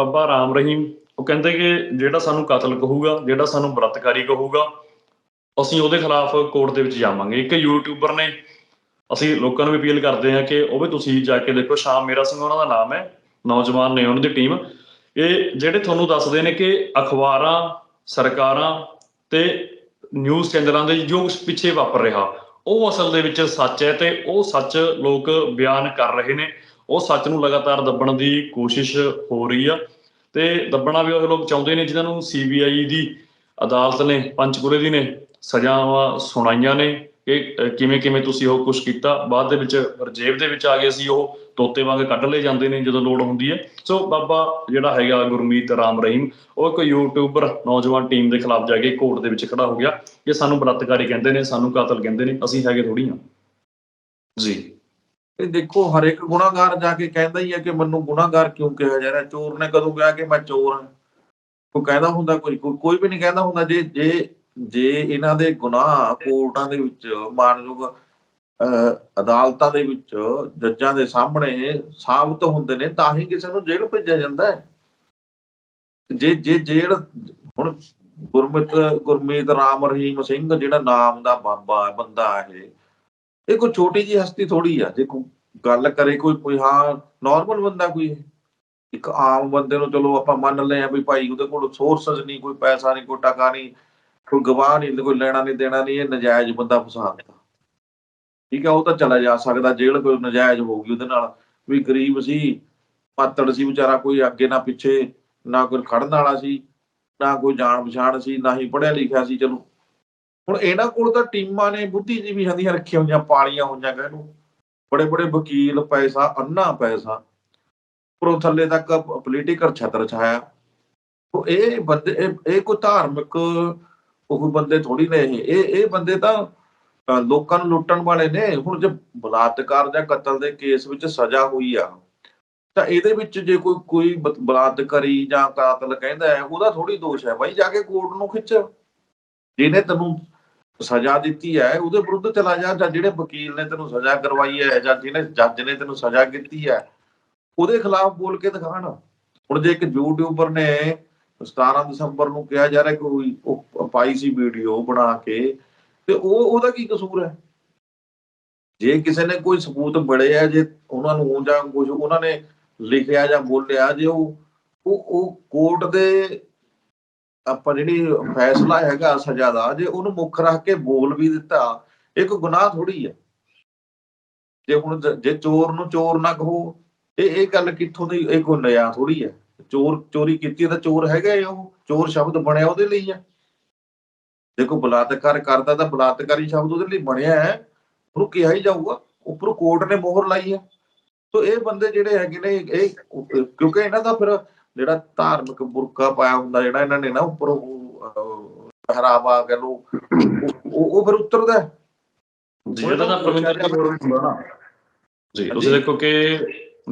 ਬਾਬਾ ਰਾਮ ਰਹੀਮ, ਉਹ ਕਹਿੰਦੇ ਕਿ ਜਿਹੜਾ ਸਾਨੂੰ ਕਤਲ ਕਹੂਗਾ, ਜਿਹੜਾ ਸਾਨੂੰ ਬਲਾਤਕਾਰੀ ਕਹੂਗਾ, ਅਸੀਂ ਉਹਦੇ ਖਿਲਾਫ ਕੋਰਟ ਦੇ ਵਿੱਚ ਜਾਵਾਂਗੇ। ਇੱਕ ਯੂਟਿਊਬਰ ਨੇ ਅਸੀਂ ਲੋਕਾਂ ਨੂੰ ਵੀ ਅਪੀਲ ਕਰਦੇ ਹਾਂ ਕਿ ਉਹ ਵੀ ਤੁਸੀਂ ਜਾ ਕੇ ਦੇਖੋ, ਸ਼ਾਮ ਮੇਰਾ ਸਿੰਘ ਉਹਨਾਂ ਦਾ ਨਾਮ ਹੈ, ਨੌਜਵਾਨ ਨੇ ਉਹਨਾਂ ਦੀ ਟੀਮ। ਇਹ ਜਿਹੜੇ ਤੁਹਾਨੂੰ ਦੱਸਦੇ ਨੇ ਕਿ ਅਖਬਾਰਾਂ, ਸਰਕਾਰਾਂ ਤੇ ਨਿਊਜ਼ ਚੈਨਲਾਂ ਦੇ ਜੋ ਪਿੱਛੇ ਵਾਪਰ ਰਿਹਾ, ਉਹ ਅਸਲ ਦੇ ਵਿੱਚ ਸੱਚ ਹੈ ਤੇ ਉਹ ਸੱਚ ਲੋਕ ਬਿਆਨ ਕਰ ਰਹੇ ਨੇ। ਉਹ ਸੱਚ ਨੂੰ ਲਗਾਤਾਰ ਦੱਬਣ ਦੀ ਕੋਸ਼ਿਸ਼ ਹੋ ਰਹੀ ਆ। ਤੇ ਦੱਬਣਾ ਵੀ ਉਹ ਲੋਕ ਚਾਹੁੰਦੇ ਨੇ, ਜਿਨ੍ਹਾਂ ਨੂੰ ਸੀਬੀਆਈ ਦੀ ਅਦਾਲਤ ਨੇ, ਪੰਚਕੂਲੇ ਦੀ ਨੇ ਸਜ਼ਾਵਾਂ ਸੁਣਾਈਆਂ ਨੇ ਕਿ ਕਿਵੇਂ ਕਿਵੇਂ ਤੁਸੀਂ ਉਹ ਕੁਝ ਕੀਤਾ। ਬਾਅਦ ਦੇ ਵਿੱਚ ਰਜੇਬ ਦੇ ਵਿੱਚ ਆ ਗਏ ਸੀ, ਉਹ ਤੋਤੇ ਵਾਂਗ ਕੱਢ ਲਏ ਜਾਂਦੇ ਨੇ ਜਦੋਂ ਲੋੜ ਹੁੰਦੀ ਹੈ। ਸੋ ਬਾਬਾ ਜਿਹੜਾ ਹੈਗਾ ਗੁਰਮੀਤ ਰਾਮ ਰਹੀਮ, ਉਹ ਇੱਕ ਯੂਟਿਊਬਰ ਨੌਜਵਾਨ ਟੀਮ ਦੇ ਖਿਲਾਫ ਜਾ ਕੇ ਕੋਰਟ ਦੇ ਵਿੱਚ ਖੜਾ ਹੋ ਗਿਆ। ਕਿ ਸਾਨੂੰ ਬਲਾਤਕਾਰੀ ਕਹਿੰਦੇ ਨੇ, ਸਾਨੂੰ ਕਾਤਲ ਕਹਿੰਦੇ ਨੇ, ਅਸੀਂ ਹੈਗੇ ਥੋੜੀ ਹਾਂ। ਜੀ। ਇਹ ਦੇਖੋ ਹਰ ਇੱਕ ਗੁਨਾਹਗਾਰ ਜਾ ਕੇ ਕਹਿੰਦਾ ਹੀ ਹੈ ਕਿ ਮੈਨੂੰ ਗੁਨਾਹਗਾਰ ਕਿਉਂ ਕਿਹਾ ਜਾ ਰਿਹਾ? ਚੋਰ ਨੇ ਕਦੋਂ ਕਿਹਾ ਕਿ ਮੈਂ ਚੋਰ ਹਾਂ? ਕੋਈ ਕਹਿੰਦਾ ਹੁੰਦਾ ਕੋਈ ਕੋਈ ਵੀ ਨਹੀਂ ਕਹਿੰਦਾ ਹੁੰਦਾ। ਜੇ ਜੇ ਜੇ ਇਹਨਾਂ ਦੇ ਗੁਨਾਹ ਕੋਰਟਾਂ ਦੇ ਵਿੱਚ, ਮਾਨਯੋਗ ਅਦਾਲਤਾਂ ਦੇ ਵਿੱਚ ਜੱਜਾਂ ਦੇ ਸਾਹਮਣੇ ਸਾਬਤ ਹੁੰਦੇ ਨੇ, ਤਾਂ ਹੀ ਕਿਸੇ ਨੂੰ ਜੇਲ੍ਹ ਭੇਜਿਆ ਜਾਂਦਾ ਹੈ। ਜੇ ਜੇ ਜੇਲ੍ਹ, ਹੁਣ ਗੁਰਮਿਤ, ਗੁਰਮੀਤ ਰਾਮ ਰਹੀਮ ਸਿੰਘ ਜਿਹੜਾ ਨਾਮ ਦਾ ਬਾਬਾ ਬੰਦਾ ਹੈ ਇਹ ਕੋਈ ਛੋਟੀ ਜੀ ਹਸਤੀ ਥੋੜੀ ਆ ਦੇਖੋ ਗੱਲ ਕਰੇ ਕੋਈ ਕੋਈ ਹਾਂ ਨਾਰਮਲ ਬੰਦਾ ਕੋਈ ਇੱਕ ਆਮ ਬੰਦੇ ਨੂੰ ਚਲੋ ਆਪਾਂ ਮੰਨ ਲਏ ਆ ਵੀ ਭਾਈ ਉਹਦੇ ਕੋਲ ਸੋਰਸਸ ਨਹੀਂ, ਕੋਈ ਪੈਸਾ ਨਹੀਂ, ਕੋਈ ਟਕਾ ਨਹੀਂ, ਕੋਈ ਗਵਾਹ ਨਹੀਂ, ਕੋਈ ਲੈਣਾ ਨਹੀਂ, ਦੇਣਾ ਨਹੀਂ, ਇਹ ਨਜਾਇਜ਼ ਬੰਦਾ ਫਸਾ ਦਿੱਤਾ ਠੀਕ ਹੈ ਉਹ ਤਾਂ ਚਲਾ ਜਾ ਸਕਦਾ, ਜੇਲ੍ਹ ਕੋਈ ਨਜਾਇਜ਼ ਹੋਊਗੀ ਉਹਦੇ ਨਾਲ। ਵੀ ਗਰੀਬ ਸੀ, ਪਾਤੜ ਸੀ, ਵਿਚਾਰਾ ਕੋਈ ਅੱਗੇ ਨਾ ਪਿੱਛੇ, ਨਾ ਕੋਈ ਖੜਨ ਵਾਲਾ ਸੀ, ਨਾ ਕੋਈ ਜਾਣ ਪਛਾਣ ਸੀ, ਨਾ ਹੀ ਪੜਿਆ ਲਿਖਿਆ ਸੀ, ਚਲੋ। ਹੁਣ ਇਹਨਾਂ ਕੋਲ ਤਾਂ ਟੀਮਾਂ ਨੇ ਬੁੱਧੀਜੀਵੀ ਹੰਦੀਆਂ ਰੱਖੀਆਂ ਹੋਈਆਂ, ਪਾਲੀਆਂ ਹੋਈਆਂ ਕਹਿੰਨੂੰ ਬੜੇ ਬੜੇ ਵਕੀਲ, ਪੈਸਾ, ਅੰਨਾ ਪੈਸਾ। ਉੱਪਰੋਂ ਥੱਲੇ ਤੱਕ ਪੋਲੀਟੀਕਲ ਛਤਰ ਛਾਇਆ। ਉਹ ਇਹ ਬੰਦੇ, ਇਹ- ਕੋਈ ਧਾਰਮਿਕ ਉਹ ਬੰਦੇ ਥੋੜੀ ਨੇ ਇਹ। ਇਹ ਬੰਦੇ ਤਾਂ ਲੋਕਾਂ ਨੂੰ ਲੁੱਟਣ ਵਾਲੇ ਨੇ। ਹੁਣ ਜੇ ਬਲਾਤਕਾਰ ਜਾਂ ਕਤਲ ਦੇ ਕੇਸ ਵਿੱਚ ਸਜ਼ਾ ਹੋਈ ਆ, ਤਾਂ ਇਹਦੇ ਵਿੱਚ ਜੇ ਕੋਈ ਕੋਈ ਬ- ਬਲਾਤਕਾਰੀ ਜਾਂ ਕਾਤਲ ਕਹਿੰਦਾ ਹੈ, ਉਹਦਾ ਥੋੜੀ ਦੋਸ਼ ਹੈ। ਬਾਈ, ਜਾ ਕੇ ਕੋਰਟ ਨੂੰ ਖਿੱਚ। ਜਿਹਨੇ ਤੈਨੂੰ ਸਜ਼ਾ ਦਿੱਤੀ ਹੈ, ਉਹਦੇ ਵਿਰੁੱਧ ਚਲਾ ਜਾ, ਜਾਂ ਜਿਹੜੇ ਵਕੀਲ ਨੇ ਤੈਨੂੰ ਸਜ਼ਾ ਕਰਵਾਈ ਹੈ, ਜਾਂ ਜਿਹਨੇ ਜੱਜ ਨੇ ਤੈਨੂੰ ਸਜ਼ਾ ਕੀਤੀ ਹੈ, ਉਹਦੇ ਖਿਲਾਫ ਬੋਲ ਕੇ ਦਿਖਾਣ। ਹੁਣ ਜੇ ਇੱਕ ਯੂਟਿਊਬਰ ਨੇ 17 ਦਸੰਬਰ ਨੂੰ ਕਿਹਾ ਜਾ ਰਿਹਾ ਕੋਈ ਉਹ ਪਾਈ ਸੀ ਵੀਡੀਓ ਬਣਾ ਕੇ, ਤੇ ਉਹ ਉਹਦਾ ਕੀ ਕਸੂਰ ਹੈ? ਜੇ ਕਿਸੇ ਨੇ ਕੋਈ ਸਬੂਤ ਮਿਲੇ ਆ ਜੇ ਉਹਨਾਂ ਨੂੰ ਜਾਂ ਕੁਝ ਉਹਨਾਂ ਨੇ ਲਿਖਿਆ ਜਾਂ ਬੋਲਿਆ, ਜੇ ਉਹ ਉਹ ਕੋਰਟ ਦੇ ਆਪਾਂ ਜਿਹੜੀ ਫੈਸਲਾ ਹੈਗਾ ਸਜ਼ਾ ਦਾ, ਜੇ ਉਹਨੂੰ ਮੁੱਖ ਰੱਖ ਕੇ ਬੋਲ ਵੀ ਦਿੱਤਾ ਇਹ ਕੋਈ ਗੁਨਾਹ ਥੋੜੀ ਹੈ ਜੇ ਹੁਣ ਜੇ ਚੋਰ ਨੂੰ ਚੋਰ ਨਾ ਕਹੋ, ਇਹ ਇਹ ਗੱਲ ਕਿੱਥੋਂ ਦੀ, ਇਹ ਕੋਈ ਨਿਆ ਥੋੜੀ ਹੈ ਚੋਰ, ਚੋਰੀ ਕੀਤੀ ਤਾਂ ਚੋਰ ਹੈਗਾ ਉਹ, ਚੋਰ ਸ਼ਬਦ ਬਣਿਆ ਉਹਦੇ ਲਈ ਹੈ ਜੇ ਕੋਈ ਬਲਾਤਕਾਰ ਕਰਦਾ ਤਾਂ ਬਲਾਤਕਾਰੀ ਸ਼ਬਦ ਉਹਦੇ ਲਈ ਬਣਿਆ ਹੈ, ਉਹਨੂੰ ਕਿਹਾ ਹੀ ਜਾਊਗਾ, ਉੱਪਰੋਂ ਕੋਰਟ ਨੇ ਮੋਹਰ ਲਾਈ ਹੈ ਸੋ ਇਹ ਬੰਦੇ ਜਿਹੜੇ ਹੈਗੇ ਨੇ ਇਹ, ਕਿਉਂਕਿ ਇਹਨਾਂ ਦਾ ਫਿਰ ਜਿਹੜਾ ਧਾਰਮਿਕ ਬੁਰਕਾ ਪਾਇਆ ਹੁੰਦਾ ਜਿਹੜਾ ਇਹਨਾਂ ਨੇ ਨਾ ਉੱਪਰ ਉਹ ਪਹਿਰਾਵਾ ਕਹ ਲੋ ਉਹ ਉਹ ਫਿਰ ਉਤਰਦਾ ਹੈ। ਜੀ ਇਹਦਾ ਤਾਂ ਪਰਮਿੰਦਰ ਜੀ ਹੋਰ ਹੁੰਦਾ ਨਾ। ਜੀ ਤੁਸੀਂ ਦੇਖੋ ਕਿ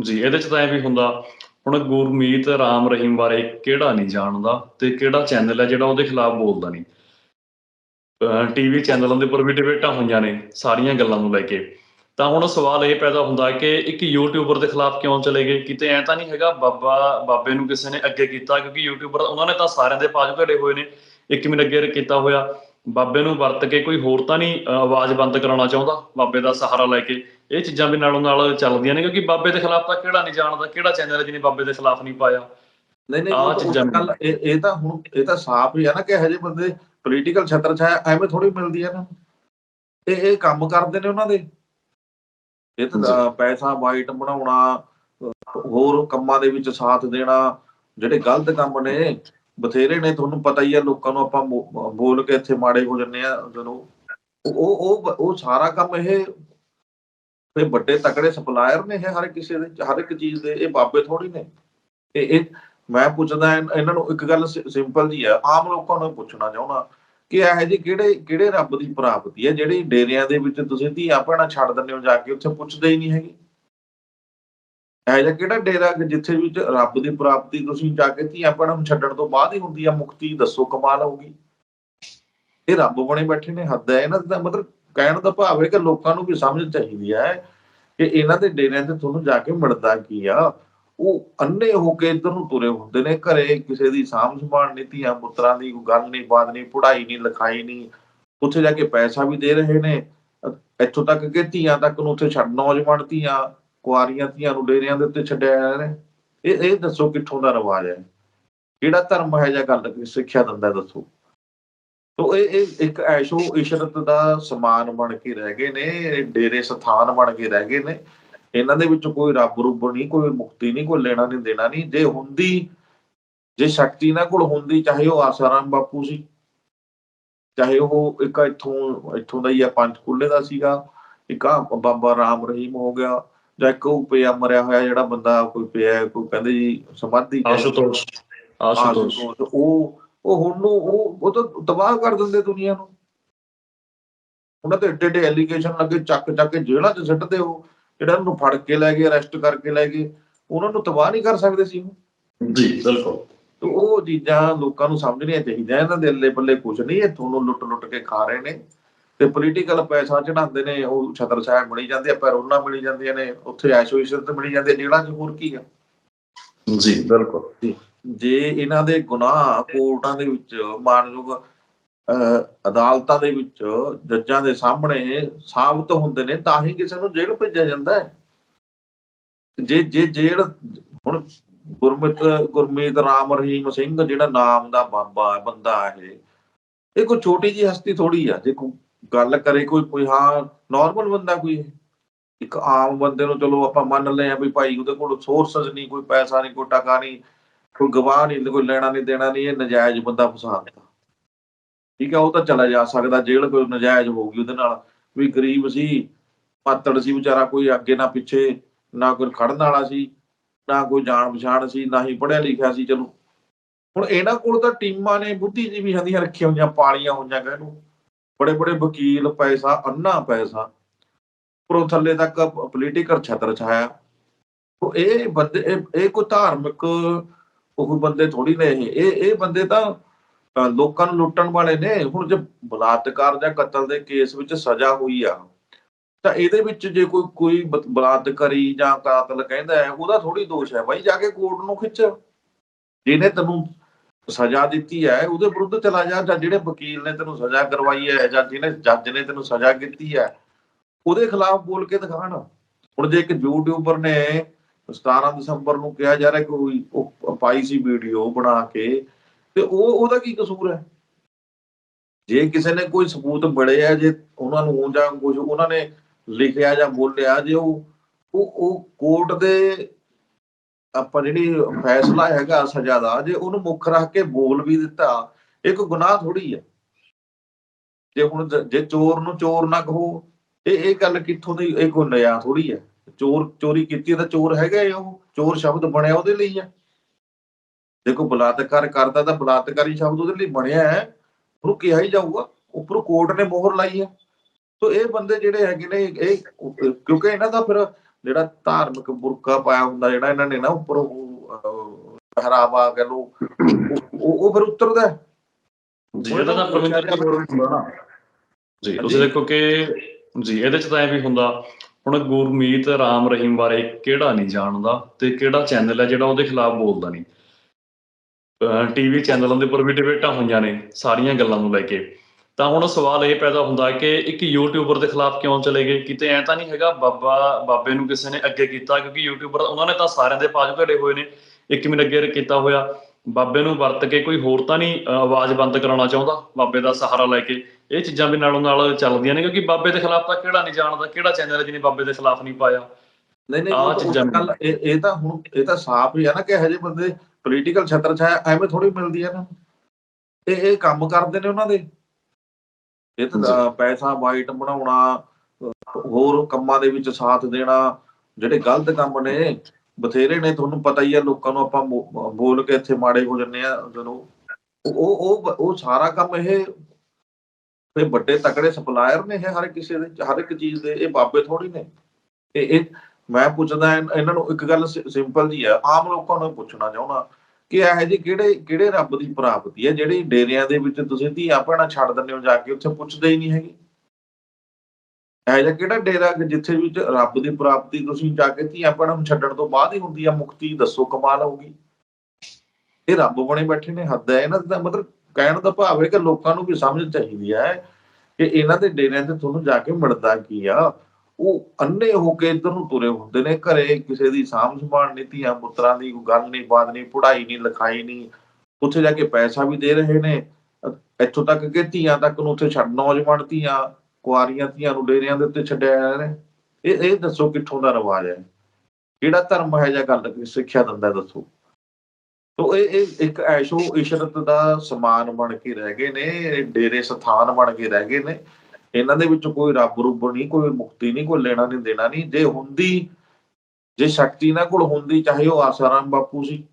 ਜੀ ਇਹਦੇ ਚ ਤਾਂ ਇਹ ਵੀ ਹੁੰਦਾ ਹੁਣ ਗੁਰਮੀਤ ਰਾਮ ਰਹੀਮ ਬਾਰੇ ਕਿਹੜਾ ਨਹੀਂ ਜਾਣਦਾ ਤੇ ਕਿਹੜਾ ਚੈਨਲ ਹੈ ਜਿਹੜਾ ਉਹਦੇ ਖਿਲਾਫ ਬੋਲਦਾ ਨਹੀਂ? ਟੀਵੀ ਚੈਨਲਾਂ ਦੇ ਉੱਪਰ ਵੀ ਡਿਬੇਟਾਂ ਹੋਈਆਂ ਨੇ ਸਾਰੀਆਂ ਗੱਲਾਂ ਨੂੰ ਲੈ ਕੇ। ਤਾਂ ਹੁਣ ਸਵਾਲ ਇਹ ਪੈਦਾ ਹੁੰਦਾ ਕਿ ਇੱਕ ਯੂਟਿਊਬਰ ਦੇ ਖਿਲਾਫ ਕਿਉਂ ਚਲੇ ਗਏ? ਕਿਤੇ ਐ ਤਾਂ ਨਹੀਂ ਹੈਗਾ ਬਾਬਾ ਬਾਬੇ ਨੂੰ ਕਿਸੇ ਨੇ ਅੱਗੇ ਕੀਤਾ? ਕਿਉਂਕਿ ਯੂਟਿਊਬਰ ਉਹਨਾਂ ਨੇ ਤਾਂ ਸਾਰਿਆਂ ਦੇ ਪਾਜ ਘੜੇ ਹੋਏ ਨੇ। ਇੱਕ ਮਿੰਟ ਅੱਗੇ ਕੀਤਾ ਹੋਇਆ। ਬਾਬੇ ਨੂੰ ਵਰਤ ਕੇ ਕੋਈ ਹੋਰ ਤਾਂ ਨਹੀਂ ਆਵਾਜ਼ ਬੰਦ ਕਰਾਉਣਾ ਚਾਹੁੰਦਾ? ਬਾਬੇ ਦਾ ਸਹਾਰਾ ਲੈ ਕੇ। ਇਹ ਚੀਜ਼ਾਂ ਵੀ ਨਾਲੋਂ ਨਾਲ ਚੱਲਦੀਆਂ ਨੇ ਕਿਉਂਕਿ ਬਾਬੇ ਦੇ ਖਿਲਾਫ ਤਾਂ ਕਿਹੜਾ ਨਹੀਂ ਜਾਣਦਾ? ਕਿਹੜਾ ਚੈਨਲ ਜਿਹਨੇ ਬਾਬੇ ਦੇ ਖਿਲਾਫ ਨਹੀਂ ਪਾਇਆ? ਨਹੀਂ ਨਹੀਂ ਇਹ ਇਹ ਤਾਂ ਹੁਣ ਇਹ ਤਾਂ ਸਾਫ਼ ਹੀ ਆ ਨਾ ਕਿ ਹਜੇ ਬੰਦੇ ਪੋਲੀਟੀਕਲ ਛਤਰ ਛਾਇਆ ਐਵੇਂ ਥੋੜੀ ਮਿਲਦੀ ਹੈ ਨਾ। ਇਹ ਇਹ ਕੰਮ ਕਰਦੇ ਨੇ ਉਹਨਾਂ ਦੇ। ਇਹ ਤਾਂ ਪੈਸਾ ਵਾਈਟ ਬਣਾਉਣਾ ਹੋਰ ਕੰਮਾਂ ਦੇ ਵਿੱਚ ਸਾਥ ਦੇਣਾ ਜਿਹੜੇ ਗਲਤ ਕੰਮ ਨੇ ਬਥੇਰੇ ਨੇ ਤੁਹਾਨੂੰ ਪਤਾ ਹੀ ਹੈ ਲੋਕਾਂ ਨੂੰ ਆਪਾਂ ਬੋਲ ਕੇ ਇੱਥੇ ਮਾੜੇ ਹੋ ਜੰਨੇ ਆ ਜਦੋਂ ਉਹ ਉਹ ਉਹ ਸਾਰਾ ਕੰਮ ਇਹ ਤੇ ਵੱਡੇ ਤਕੜੇ ਸਪਲਾਇਰ ਨੇ ਇਹ ਹਰ ਕਿਸੇ ਦੇ ਹਰ ਇੱਕ ਚੀਜ਼ ਦੇ ਇਹ ਬਾਬੇ ਥੋੜੀ ਨੇ। ਇਹ ਇਹ ਮੈਂ ਪੁੱਛਦਾ ਇਹਨਾਂ ਨੂੰ ਇੱਕ ਗੱਲ ਸਿੰਪਲ ਜੀ ਆ ਆਮ ਲੋਕਾਂ ਨੂੰ ਪੁੱਛਣਾ ਚਾਹੁੰਦਾ ਕਿ ਇਹ ਜੀ ਕਿਹੜੇ ਕਿਹੜੇ ਰੱਬ ਦੀ ਪ੍ਰਾਪਤੀ ਹੈ ਜਿਹੜੀ ਡੇਰਿਆਂ ਦੇ ਵਿੱਚ ਤੁਸੀਂ ਧੀਆਂ ਭੈਣਾਂ ਛੱਡ ਦਿੰਦੇ ਹੋ ਜਾ ਕੇ, ਉੱਥੇ ਪੁੱਛਦੇ ਹੀ ਨਹੀਂ ਹੈਗੇ? ਇਹ ਜਿਹਾ ਕਿਹੜਾ ਡੇਰਾ ਜਿੱਥੇ ਵਿੱਚ ਰੱਬ ਦੀ ਪ੍ਰਾਪਤੀ ਤੁਸੀਂ ਜਾ ਕੇ ਧੀਆਂ ਭੈਣਾਂ ਨੂੰ ਛੱਡਣ ਤੋਂ ਬਾਅਦ ਹੀ ਹੁੰਦੀ ਆ, ਮੁਕਤੀ, ਦੱਸੋ ਕਮਾਲ ਹੋਊਗੀ। ਇਹ ਰੱਬ ਬਣੇ ਬੈਠੇ ਨੇ, ਹੱਦ ਹੈ, ਇਹਨਾਂ ਦਾ ਮਤਲਬ ਕਹਿਣ ਦਾ ਭਾਵ ਹੈ ਕਿ ਲੋਕਾਂ ਨੂੰ ਵੀ ਸਮਝ ਚਾਹੀਦੀ ਹੈ ਕਿ ਇਹਨਾਂ ਦੇ ਡੇਰਿਆਂ ਤੇ ਤੁਹਾਨੂੰ ਜਾ ਕੇ ਮਿਲਦਾ ਕੀ ਆ। ਉਹ ਅੰਨੇ ਹੋ ਕੇ ਇੱਧਰ ਨੂੰ ਤੁਰੇ ਹੁੰਦੇ ਨੇ, ਘਰੇ ਕਿਸੇ ਦੀ ਸਾਂਭ ਸੰਭਾਲ ਨਹੀਂ, ਧੀਆਂ ਪੁੱਤਰਾਂ ਦੀ ਕੋਈ ਗੱਲ ਨਹੀਂ, ਬਾਤ ਨਹੀਂ, ਪੜ੍ਹਾਈ ਨਹੀਂ, ਲਿਖਾਈ ਨਹੀਂ, ਉੱਥੇ ਜਾ ਕੇ ਪੈਸਾ ਵੀ ਦੇ ਰਹੇ ਨੇ। ਇੱਥੋਂ ਤੱਕ ਕਿ ਧੀਆਂ ਤੱਕ ਨੂੰ ਉੱਥੇ ਛੱਡ, ਨੌਜਵਾਨ ਧੀਆਂ, ਕੁਆਰੀਆਂ ਧੀਆਂ ਨੂੰ ਡੇਰਿਆਂ ਦੇ ਉੱਤੇ ਛੱਡਿਆ ਜਾ ਰਿਹਾ ਇਹ ਇਹ ਦੱਸੋ ਕਿੱਥੋਂ ਦਾ ਰਿਵਾਜ ਹੈ? ਕਿਹੜਾ ਧਰਮ ਹੈ ਜਾਂ ਗੱਲ ਸਿੱਖਿਆ ਦਿੰਦਾ ਦੱਸੋ। ਤੋ ਇਹ ਇਹ ਇੱਕ ਐਸ਼ੋ ਇਸ਼ਰਤ ਦਾ ਸਮਾਨ ਬਣ ਕੇ ਰਹਿ ਗਏ ਨੇ, ਇਹ ਡੇਰੇ ਸਥਾਨ ਬਣ ਕੇ ਰਹਿ ਗਏ ਨੇ। ਇਹਨਾਂ ਦੇ ਵਿੱਚ ਕੋਈ ਰੱਬ ਰੁੱਬ ਨਹੀਂ ਕੋਈ ਮੁਕਤੀ ਨਹੀਂ ਕੋਈ ਲੈਣਾ ਨਹੀਂ ਦੇਣਾ ਨਹੀਂ। ਜੇ ਹੁੰਦੀ ਜੇ ਸ਼ਕਤੀ ਇਹਨਾਂ ਕੋਲ ਹੁੰਦੀ ਚਾਹੇ ਉਹ ਆਸਾਰਾਮ ਬਾਪੂ ਸੀ ਚਾਹੇ ਉਹ ਇੱਕ ਇੱਥੋਂ ਇੱਥੋਂ ਦਾ ਹੀ ਆ ਪੰਚਕੂਲੇ ਦਾ ਸੀਗਾ ਇੱਕ ਆ ਬਾਬਾ ਰਾਮ ਰਹੀਮ ਹੋ ਗਿਆ ਜਾਂ ਇੱਕ ਉਹ ਪਿਆ ਮਰਿਆ ਹੋਇਆ ਜਿਹੜਾ ਬੰਦਾ ਕੋਈ ਪਿਆ ਕੋਈ ਕਹਿੰਦੇ ਜੀ ਸਮਾਧੀ ਆਸ਼ੂਤੋਸ਼, ਉਹ ਉਹ ਹੁਣ ਨੂੰ ਉਹ ਉਹ ਤਾਂ ਤਬਾਹ ਕਰ ਦਿੰਦੇ ਦੁਨੀਆ ਨੂੰ। ਉਹਨਾਂ ਤੇ ਏਡੇ ਏਡੇ ਐਲੀਗੇਸ਼ਨ ਲੱਗੇ ਚੱਕ ਚੱਕ ਕੇ ਜੇਲ੍ਹਾਂ 'ਚ ਸਿੱਟਦੇ ਉਹ। ਜਿਹੜਾ ਉਹਨੂੰ ਫੜ ਕੇ ਲੈ ਗਏ ਅਰੈਸਟ ਕਰਕੇ ਲੈ ਗਏ ਉਹਨਾਂ ਨੂੰ ਤਬਾਹ ਨਹੀਂ ਕਰ ਸਕਦੇ ਸੀ ਉਹ। ਜੀ ਬਿਲਕੁਲ। ਤੇ ਉਹ ਚੀਜ਼ਾਂ ਲੋਕਾਂ ਨੂੰ ਸਮਝਣੀਆਂ ਚਾਹੀਦੀਆਂ ਇਹਨਾਂ ਦੇ ਅੱਲੇ ਪੱਲੇ ਕੁਝ ਨਹੀਂ ਇਹ ਤੁਹਾਨੂੰ ਲੁੱਟ ਲੁੱਟ ਕੇ ਖਾ ਰਹੇ ਨੇ। ਤੇ ਪੋਲੀਟੀਕਲ ਪੈਸਾ ਚੜਾਉਂਦੇ ਨੇ ਉਹ ਛਤਰ ਸਾਹਿਬ ਮਿਲੀ ਜਾਂਦੇ ਆ ਪੈਰੋਨਾ ਮਿਲੀ ਜਾਂਦੀਆਂ ਨੇ ਉੱਥੇ ਐਸੋਸੀਏਸ਼ਨ ਤੇ ਮਿਲੀ ਜਾਂਦੇ ਜੇਲ੍ਹਾਂ 'ਚ ਹੋਰ ਕੀ ਆ? ਜੀ ਬਿਲਕੁਲ। ਜੇ ਇਹਨਾਂ ਦੇ ਗੁਨਾਹ ਕੋਰਟਾਂ ਦੇ ਵਿੱਚ ਮਾਨਯੋਗ ਅਦਾਲਤਾਂ ਦੇ ਵਿੱਚ ਜੱਜਾਂ ਦੇ ਸਾਹਮਣੇ ਸਾਬਤ ਹੁੰਦੇ ਨੇ ਤਾਂ ਹੀ ਕਿਸੇ ਨੂੰ ਜੇਲ੍ਹ ਭੇਜਿਆ ਜਾਂਦਾ ਹੈ। ਜੇ ਜੇ ਜੇਲ੍ਹ ਹੁਣ ਗੁਰਮਿਤ ਗੁਰਮੀਤ ਰਾਮ ਰਹੀਮ ਸਿੰਘ ਜਿਹੜਾ ਨਾਮ ਦਾ ਬਾਬਾ ਹੈ, ਬੰਦਾ ਹੈ ਇਹ ਕੋਈ ਛੋਟੀ ਜੀ ਹਸਤੀ ਥੋੜੀ ਆ। ਜੇ ਗੱਲ ਕਰੇ ਕੋਈ ਕੋਈ ਹਾਂ ਨਾਰਮਲ ਬੰਦਾ ਕੋਈ ਇੱਕ ਆਮ ਬੰਦੇ ਨੂੰ ਚਲੋ ਆਪਾਂ ਮੰਨ ਲਏ ਆ ਵੀ ਭਾਈ ਉਹਦੇ ਕੋਲ ਸੋਰਸਸ ਨਹੀਂ ਕੋਈ ਪੈਸਾ ਨਹੀਂ ਕੋਈ ਟਕਾ ਨਹੀਂ ਕੋਈ ਗਵਾਹ ਨਹੀਂ ਕੋਈ ਲੈਣਾ ਨਹੀਂ ਦੇਣਾ ਨਹੀਂ ਇਹ ਨਜਾਇਜ਼ ਬੰਦਾ ਫਸਾ ਦਿੱਤਾ ਠੀਕ ਹੈ, ਉਹ ਤਾਂ ਚਲਾ ਜਾ ਸਕਦਾ, ਜੇਲ੍ਹ ਕੋਈ ਨਜਾਇਜ਼ ਹੋਊਗੀ ਉਹਦੇ ਨਾਲ। ਵੀ ਗਰੀਬ ਸੀ, ਪਾਤੜ ਸੀ, ਵਿਚਾਰਾ ਕੋਈ ਅੱਗੇ ਨਾ ਪਿੱਛੇ, ਨਾ ਕੋਈ ਖੜਨ ਵਾਲਾ ਸੀ, ਨਾ ਕੋਈ ਜਾਣ ਪਛਾਣ ਸੀ, ਨਾ ਹੀ ਪੜਿਆ ਲਿਖਿਆ ਸੀ, ਚਲੋ। ਹੁਣ ਇਹਨਾਂ ਕੋਲ ਤਾਂ ਟੀਮਾਂ ਨੇ ਬੁੱਧੀਜੀਵੀ ਦੀਆਂ ਰੱਖੀਆਂ ਹੋਈਆਂ, ਪਾਲੀਆਂ ਹੋਈਆਂ ਕਹਿੰਨੂੰ ਬੜੇ ਬੜੇ ਵਕੀਲ, ਪੈਸਾ, ਅੰਨਾ ਪੈਸਾ। ਉੱਪਰੋਂ ਥੱਲੇ ਤੱਕ ਪੋਲੀਟੀਕਲ ਛਤਰ ਛਾਇਆ। ਉਹ ਇਹ ਬੰਦੇ, ਇਹ- ਕੋਈ ਧਾਰਮਿਕ ਉਹ ਬੰਦੇ ਥੋੜੀ ਨੇ ਇਹ। ਇਹ ਇਹ ਬੰਦੇ ਤਾਂ ਲੋਕਾਂ ਨੂੰ ਲੁੱਟਣ ਵਾਲੇ ਨੇ। ਹੁਣ ਜੇ ਬਲਾਤਕਾਰ ਜਾਂ ਕਤਲ ਦੇ ਕੇਸ ਵਿੱਚ ਸਜ਼ਾ ਹੋਈ ਆ, ਤਾਂ ਇਹਦੇ ਵਿੱਚ ਜੇ ਕੋਈ ਕੋਈ ਬਲਾਤਕਾਰੀ ਜਾਂ ਕਾਤਲ ਕਹਿੰਦਾ ਹੈ, ਉਹਦਾ ਥੋੜੀ ਦੋਸ਼ ਹੈ। ਬਾਈ, ਜਾ ਕੇ ਕੋਰਟ ਨੂੰ ਖਿੱਚ। ਜਿਹਨੇ ਤੈਨੂੰ ਸਜ਼ਾ ਦਿੱਤੀ ਹੈ, ਉਹਦੇ ਵਿਰੁੱਧ ਚਲਾ ਜਾ, ਜਾਂ ਜਿਹੜੇ ਵਕੀਲ ਨੇ ਤੈਨੂੰ ਸਜ਼ਾ ਕਰਵਾਈ ਹੈ, ਜਾਂ ਜਿਹਨੇ, ਜੱਜ ਨੇ ਤੈਨੂੰ ਸਜ਼ਾ ਕੀਤੀ ਹੈ, ਉਹਦੇ ਖਿਲਾਫ ਬੋਲ ਕੇ ਦਿਖਾਣ। ਹੁਣ ਜੇ ਇੱਕ ਯੂਟਿਊਬਰ ਨੇ 17 ਦਸੰਬਰ ਨੂੰ ਕਿਹਾ ਜਾ ਰਿਹਾ ਕੋਈ ਉਹ ਪਾਈ ਸੀ ਵੀਡੀਓ ਬਣਾ ਕੇ ਤੇ ਉਹ, ਉਹਦਾ ਕੀ ਕਸੂਰ ਹੈ? ਜੇ ਕਿਸੇ ਨੇ ਕੋਈ ਸਬੂਤ ਮਿਲੇ ਆ ਜੇ ਉਹਨਾਂ ਨੂੰ ਜਾਂ ਕੁਝ ਉਹਨਾਂ ਨੇ ਲਿਖਿਆ ਜਾਂ ਬੋਲਿਆ, ਜੇ ਉਹ ਉਹ ਕੋਰਟ ਦੇ ਆਪਾਂ ਜਿਹੜੀ ਫੈਸਲਾ ਹੈਗਾ ਸਜ਼ਾ ਦਾ, ਜੇ ਉਹਨੂੰ ਮੁੱਖ ਰੱਖ ਕੇ ਬੋਲ ਵੀ ਦਿੱਤਾ ਇਹ ਕੋਈ ਗੁਨਾਹ ਥੋੜੀ ਹੈ ਜੇ ਹੁਣ ਜੇ ਚੋਰ ਨੂੰ ਚੋਰ ਨਾ ਕਹੋ, ਇਹ ਇਹ ਗੱਲ ਕਿੱਥੋਂ ਦੀ, ਇਹ ਕੋਈ ਨਿਆ ਥੋੜੀ ਹੈ ਚੋਰ, ਚੋਰੀ ਕੀਤੀ ਤਾਂ ਚੋਰ ਹੈਗਾ ਉਹ, ਚੋਰ ਸ਼ਬਦ ਬਣਿਆ ਉਹਦੇ ਲਈ ਹੈ ਕੋਈ ਬਲਾਤਕਾਰ ਕਰਦਾ ਤਾਂ ਬਲਾਤਕਾਰੀ ਸ਼ਬਦ ਉਹਦੇ ਲਈ ਬਣਿਆ ਹੈ ਉਹਨੂੰ ਕਿਹਾ ਹੀ ਜਾਊਗਾ ਉੱਪਰੋਂ ਕੋਰਟ ਨੇ ਮੋਹਰ ਲਾਈ ਹੈ। ਸੋ ਇਹ ਬੰਦੇ ਜਿਹੜੇ ਹੈਗੇ ਨੇ ਇਹ ਕਿਉਂਕਿ ਇਹਨਾਂ ਦਾ ਫਿਰ ਜਿਹੜਾ ਧਾਰਮਿਕ ਬੁਰਕਾ ਪਾਇਆ ਹੁੰਦਾ ਜਿਹੜਾ ਇਹਨਾਂ ਨੇ ਨਾ ਉੱਪਰ ਪਹਿਰਾਵਾ ਕਹ ਲੋ ਉਹ ਫਿਰ ਉਤਰਦਾ ਹੈ। ਜੀ ਇਹਦਾ ਤਾਂ ਪਰਮਿੰਦਰ ਜੀ ਹੋਰ ਵੀ ਹੁੰਦਾ ਨਾ। ਜੀ ਤੁਸੀਂ ਦੇਖੋ ਕਿ ਜੀ ਇਹਦੇ ਚ ਤਾਂ ਇਹ ਵੀ ਹੁੰਦਾ ਹੁਣ ਗੁਰਮੀਤ ਰਾਮ ਰਹੀਮ ਬਾਰੇ ਕਿਹੜਾ ਨਹੀਂ ਜਾਣਦਾ ਤੇ ਕਿਹੜਾ ਚੈਨਲ ਹੈ ਜਿਹੜਾ ਉਹਦੇ ਖਿਲਾਫ ਬੋਲਦਾ ਨਹੀਂ। ਟੀਵੀ ਚੈਨਲਾਂ ਦੇ ਉੱਪਰ ਵੀ ਡਿਬੇਟਾਂ ਹੋਈਆਂ ਨੇ ਸਾਰੀਆਂ ਗੱਲਾਂ ਨੂੰ ਲੈ ਕੇ। ਤਾਂ ਹੁਣ ਸਵਾਲ ਇਹ ਪੈਦਾ ਹੁੰਦਾ ਕਿ ਇੱਕ ਯੂਟਿਊਬਰ ਦੇ ਖਿਲਾਫ ਕਿਉਂ ਚਲੇ ਗਏ? ਕਿਤੇ ਐ ਤਾਂ ਨਹੀਂ ਹੈਗਾ ਬਾਬਾ ਬਾਬੇ ਨੂੰ ਕਿਸੇ ਨੇ ਅੱਗੇ ਕੀਤਾ ਕਿਉਂਕਿ ਯੂਟਿਊਬਰ ਉਹਨਾਂ ਨੇ ਤਾਂ ਸਾਰਿਆਂ ਦੇ ਪਾਜ ਘੜੇ ਹੋਏ ਨੇ। ਇੱਕ ਮਿੰਟ ਅੱਗੇ ਕੀਤਾ ਹੋਇਆ। ਬਾਬੇ ਨੂੰ ਵਰਤ ਕੇ ਕੋਈ ਹੋਰ ਤਾਂ ਨਹੀਂ ਆਵਾਜ਼ ਬੰਦ ਕਰਾਉਣਾ ਚਾਹੁੰਦਾ ਬਾਬੇ ਦਾ ਸਹਾਰਾ ਲੈ ਕੇ। ਇਹ ਚੀਜ਼ਾਂ ਵੀ ਨਾਲੋਂ ਨਾਲ ਚੱਲਦੀਆਂ ਨੇ ਕਿਉਂਕਿ ਬਾਬੇ ਦੇ ਖਿਲਾਫ ਤਾਂ ਕਿਹੜਾ ਨਹੀਂ ਜਾਣਦਾ ਕਿਹੜਾ ਚੈਨਲ ਜਿਹਨੇ ਬਾਬੇ ਦੇ ਖਿਲਾਫ ਨਹੀਂ ਪਾਇਆ? ਨਹੀਂ ਨਹੀਂ ਇਹ ਤਾਂ ਹੁਣ ਇਹ ਤਾਂ ਸਾਫ਼ ਹੀ ਆ ਨਾ ਕਿ ਇਹੋ ਜਿਹੇ ਬੰਦੇ ਪੋਲੀਟੀਕਲ ਛਤਰ ਛਾਇਆ ਐਵੇਂ ਥੋੜੀ ਮਿਲਦੀ ਆ ਨਾ। ਇਹ ਇਹ ਕੰਮ ਕਰਦੇ ਨੇ ਉਹਨਾਂ ਦੇ। ਇਹ ਤਾਂ ਪੈਸਾ ਵਾਈਟ ਬਣਾਉਣਾ ਹੋਰ ਕੰਮਾਂ ਦੇ ਵਿੱਚ ਸਾਥ ਦੇਣਾ ਜਿਹੜੇ ਗਲਤ ਕੰਮ ਨੇ ਬਥੇਰੇ ਨੇ ਤੁਹਾਨੂੰ ਪਤਾ ਹੀ ਆ ਲੋਕਾਂ ਨੂੰ ਆਪਾਂ ਬੋਲ ਕੇ ਇੱਥੇ ਮਾੜੇ ਹੋ ਜੰਨੇ ਆ ਜਦੋਂ ਉਹ ਉਹ ਉਹ ਸਾਰਾ ਕੰਮ ਇਹ ਤੇ ਵੱਡੇ ਤਕੜੇ ਸਪਲਾਇਰ ਨੇ ਇਹ ਹਰ ਕਿਸੇ ਦੇ ਹਰ ਇੱਕ ਚੀਜ਼ ਦੇ ਇਹ ਬਾਬੇ ਥੋੜੀ ਨੇ। ਇਹ ਇਹ ਮੈਂ ਪੁੱਛਦਾ ਇਹਨਾਂ ਨੂੰ ਇੱਕ ਗੱਲ ਸਿੰਪਲ ਜੀ ਆ ਆਮ ਲੋਕਾਂ ਨੂੰ ਪੁੱਛਣਾ ਚਾਹੁੰਦਾ ਕਿ ਇਹ ਜੀ ਕਿਹੜੇ ਕਿਹੜੇ ਰੱਬ ਦੀ ਪ੍ਰਾਪਤੀ ਹੈ ਜਿਹੜੀ ਡੇਰਿਆਂ ਦੇ ਵਿੱਚ ਤੁਸੀਂ ਧੀਆਂ ਭੈਣਾਂ ਛੱਡ ਦਿੰਦੇ ਹੋ ਜਾ ਕੇ, ਉੱਥੇ ਪੁੱਛਦੇ ਹੀ ਨਹੀਂ ਹੈਗੇ? ਇਹ ਜਿਹਾ ਕਿਹੜਾ ਡੇਰਾ ਜਿੱਥੇ ਵਿੱਚ ਰੱਬ ਦੀ ਪ੍ਰਾਪਤੀ ਤੁਸੀਂ ਜਾ ਕੇ ਧੀਆਂ ਭੈਣਾਂ ਨੂੰ ਛੱਡਣ ਤੋਂ ਬਾਅਦ ਹੀ ਹੁੰਦੀ ਆ, ਮੁਕਤੀ, ਦੱਸੋ ਕਮਾਲ ਹੋਊਗੀ। ਇਹ ਰੱਬ ਬਣੇ ਬੈਠੇ ਨੇ, ਹੱਦ ਹੈ, ਇਹਨਾਂ ਦਾ ਮਤਲਬ ਕਹਿਣ ਦਾ ਭਾਵ ਹੈ ਕਿ ਲੋਕਾਂ ਨੂੰ ਵੀ ਸਮਝ ਚਾਹੀਦੀ ਹੈ ਕਿ ਇਹਨਾਂ ਦੇ ਡੇਰਿਆਂ ਤੇ ਤੁਹਾਨੂੰ ਜਾ ਕੇ ਮਿਲਦਾ ਕੀ ਆ। ਉਹ ਅੰਨੇ ਹੋ ਕੇ ਇੱਧਰ ਨੂੰ ਤੁਰੇ ਹੁੰਦੇ ਨੇ, ਘਰੇ ਕਿਸੇ ਦੀ ਸਾਂਭ ਸੰਭਾਲ ਨਹੀਂ, ਧੀਆਂ ਪੁੱਤਰਾਂ ਦੀ ਕੋਈ ਗੱਲ ਨਹੀਂ, ਬਾਤ ਨਹੀਂ, ਪੜ੍ਹਾਈ ਨਹੀਂ, ਲਿਖਾਈ ਨਹੀਂ, ਉੱਥੇ ਜਾ ਕੇ ਪੈਸਾ ਵੀ ਦੇ ਰਹੇ ਨੇ। ਇੱਥੋਂ ਤੱਕ ਕਿ ਧੀਆਂ ਤੱਕ ਨੂੰ ਉੱਥੇ ਛੱਡ, ਨੌਜਵਾਨ ਧੀਆਂ, ਕੁਆਰੀਆਂ ਧੀਆਂ ਨੂੰ ਡੇਰਿਆਂ ਦੇ ਉੱਤੇ ਛੱਡਿਆ ਜਾ ਰਿਹਾ ਇਹ ਇਹ ਦੱਸੋ ਕਿੱਥੋਂ ਦਾ ਰਿਵਾਜ ਹੈ? ਕਿਹੜਾ ਧਰਮ ਹੈ ਜਾਂ ਗੱਲ ਸਿੱਖਿਆ ਦਿੰਦਾ ਦੱਸੋ। ਤੋ ਇਹ ਇਹ ਇੱਕ ਐਸ਼ੋ ਇਸ਼ਰਤ ਦਾ ਸਮਾਨ ਬਣ ਕੇ ਰਹਿ ਗਏ ਨੇ, ਇਹ ਡੇਰੇ ਸਥਾਨ ਬਣ ਕੇ ਰਹਿ ਗਏ ਨੇ। ਇਹਨਾਂ ਦੇ ਵਿੱਚ ਕੋਈ ਰੱਬ ਰੁੱਬ ਨਹੀਂ ਕੋਈ ਮੁਕਤੀ ਨਹੀਂ ਕੋਈ ਲੈਣਾ ਨਹੀਂ ਦੇਣਾ ਨਹੀਂ। ਜੇ ਹੁੰਦੀ ਜੇ ਸ਼ਕਤੀ ਇਹਨਾਂ ਕੋਲ ਹੁੰਦੀ ਚਾਹੇ ਉਹ ਆਸਾਰਾਮ ਬਾਪੂ ਸੀ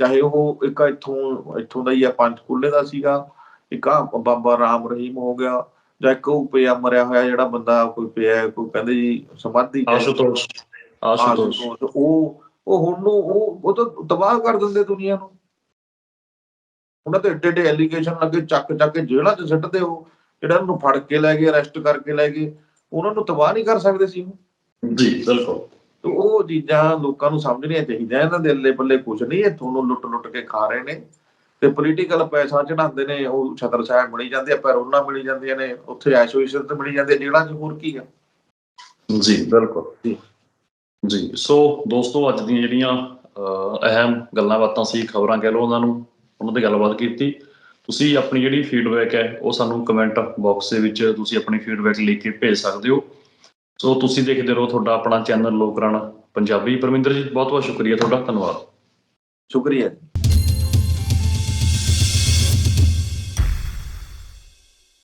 ਚਾਹੇ ਉਹ ਇੱਕ ਇੱਥੋਂ ਇੱਥੋਂ ਦਾ ਹੀ ਆ ਪੰਚਕੂਲੇ ਦਾ ਸੀਗਾ ਇੱਕ ਆ ਬਾਬਾ ਰਾਮ ਰਹੀਮ ਹੋ ਗਿਆ ਜਾਂ ਇੱਕ ਉਹ ਪਿਆ ਮਰਿਆ ਹੋਇਆ ਜਿਹੜਾ ਬੰਦਾ ਕੋਈ ਪਿਆ ਕੋਈ ਕਹਿੰਦੇ ਜੀ ਸਮਾਧੀ। ਆਸ਼ੂਤੋਸ਼। ਉਹ ਉਹ ਹੁਣ ਨੂੰ ਉਹ ਉਹ ਤਾਂ ਤਬਾਹ ਕਰ ਦਿੰਦੇ ਦੁਨੀਆ ਨੂੰ। ਉਹਨਾਂ ਤੇ ਏਡੇ ਏਡੇ ਐਲੀਗੇਸ਼ਨ ਲੱਗੇ ਚੱਕ ਚੱਕ ਕੇ ਜੇਲ੍ਹਾਂ 'ਚ ਸਿੱਟਦੇ ਹੋ ਜਿਹੜਾ ਉਹਨੂੰ ਫੜ ਕੇ ਲੈ ਗਏ ਅਰੈਸਟ ਕਰਕੇ ਲੈ ਗਏ ਉਹਨਾਂ ਨੂੰ ਤਬਾਹ ਨਹੀਂ ਕਰ ਸਕਦੇ ਸੀ ਉਹ। ਜੀ ਬਿਲਕੁਲ। ਤੇ ਉਹ ਚੀਜ਼ਾਂ ਲੋਕਾਂ ਨੂੰ ਸਮਝਣੀਆਂ ਚਾਹੀਦੀਆਂ ਇਹਨਾਂ ਦੇ ਅੱਲੇ ਪੱਲੇ ਕੁਝ ਨਹੀਂ ਇਹ ਤੁਹਾਨੂੰ ਲੁੱਟ ਲੁੱਟ ਕੇ ਖਾ ਰਹੇ ਨੇ। ਤੇ ਪੋਲੀਟੀਕਲ ਪੈਸਾ ਚੜਾਉਂਦੇ ਨੇ ਉਹ ਛਤਰ ਸਾਹਿਬ ਮਿਲੀ ਜਾਂਦੇ ਆ ਪੈਰੋਨਾ ਮਿਲੀ ਜਾਂਦੀਆਂ ਨੇ ਉੱਥੇ ਐਸੋਸੀਏਸ਼ਨ ਤੇ ਮਿਲੀ ਜਾਂਦੇ ਜੇਲ੍ਹਾਂ 'ਚ ਹੋਰ ਕੀ ਆ? ਜੀ ਬਿਲਕੁਲ। ਜੀ। ਜੀ ਸੋ ਦੋਸਤੋ ਅੱਜ ਦੀਆਂ ਜਿਹੜੀਆਂ ਅਹ, ਅਹਿਮ ਗੱਲਾਂ ਬਾਤਾਂ ਸੀ ਖਬਰਾਂ ਕਹਿ ਲਓ ਉਹਨਾਂ ਨੂੰ ਉਹਨਾਂ ਤੇ ਗੱਲਬਾਤ ਕੀਤੀ। ਤੁਸੀਂ ਆਪਣੀ ਜਿਹੜੀ ਫੀਡਬੈਕ ਹੈ, ਉਹ ਸਾਨੂੰ ਕਮੈਂਟ ਬਾਕਸ ਦੇ ਵਿੱਚ ਤੁਸੀਂ ਆਪਣੀ ਫੀਡਬੈਕ ਲਿਖ ਕੇ ਭੇਜ ਸਕਦੇ ਹੋ। ਸੋ ਤੁਸੀਂ ਦੇਖਦੇ ਰਹੋ ਤੁਹਾਡਾ ਆਪਣਾ ਚੈਨਲ ਲੋਕ ਰਾਣਾ ਪੰਜਾਬੀ। ਪਰਮਿੰਦਰ ਜੀ ਬਹੁਤ ਬਹੁਤ ਸ਼ੁਕਰੀਆ ਤੁਹਾਡਾ। ਧੰਨਵਾਦ। ਸ਼ੁਕਰੀਆ।